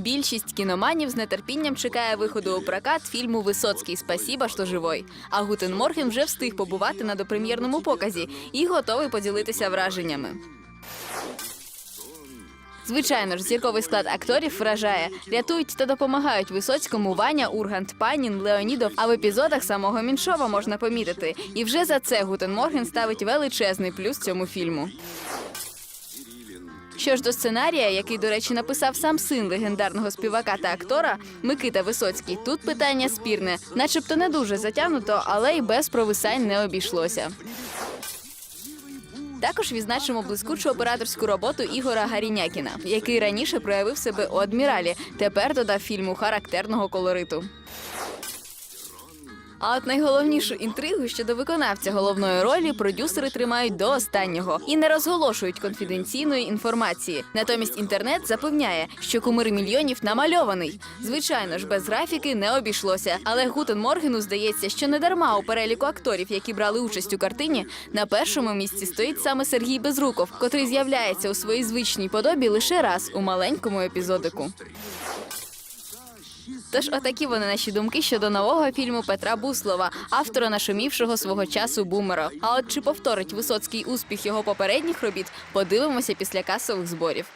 Більшість кіноманів з нетерпінням чекає виходу у прокат фільму Висоцький Спасіба, що живой. А Гутен Морген вже встиг побувати на допрем'єрному показі і готовий поділитися враженнями. Звичайно ж, зірковий склад акторів вражає. Рятують та допомагають Висоцькому Ваня, Ургант, Панін, Леонідов. А в епізодах самого Міншова можна помітити. І вже за це Гутен Морген ставить величезний плюс цьому фільму. Що ж до сценарія, який, до речі, написав сам син легендарного співака та актора Микита Висоцький, тут питання спірне, начебто не дуже затягнуто, але й без провисань не обійшлося. Також відзначимо блискучу операторську роботу Ігора Гарінякіна, який раніше проявив себе у адміралі. Тепер додав фільму характерного колориту. А от найголовнішу інтригу щодо виконавця головної ролі продюсери тримають до останнього і не розголошують конфіденційної інформації. Натомість інтернет запевняє, що кумир мільйонів намальований. Звичайно ж, без графіки не обійшлося. Але Гутен Моргену здається, що не дарма у переліку акторів, які брали участь у картині, на першому місці стоїть саме Сергій Безруков, котрий з'являється у своїй звичній подобі лише раз у маленькому епізодику. Тож, отакі вони наші думки щодо нового фільму Петра Буслова, автора нашумівшого свого часу бумера. А от чи повторить Висоцький успіх його попередніх робіт, подивимося після касових зборів.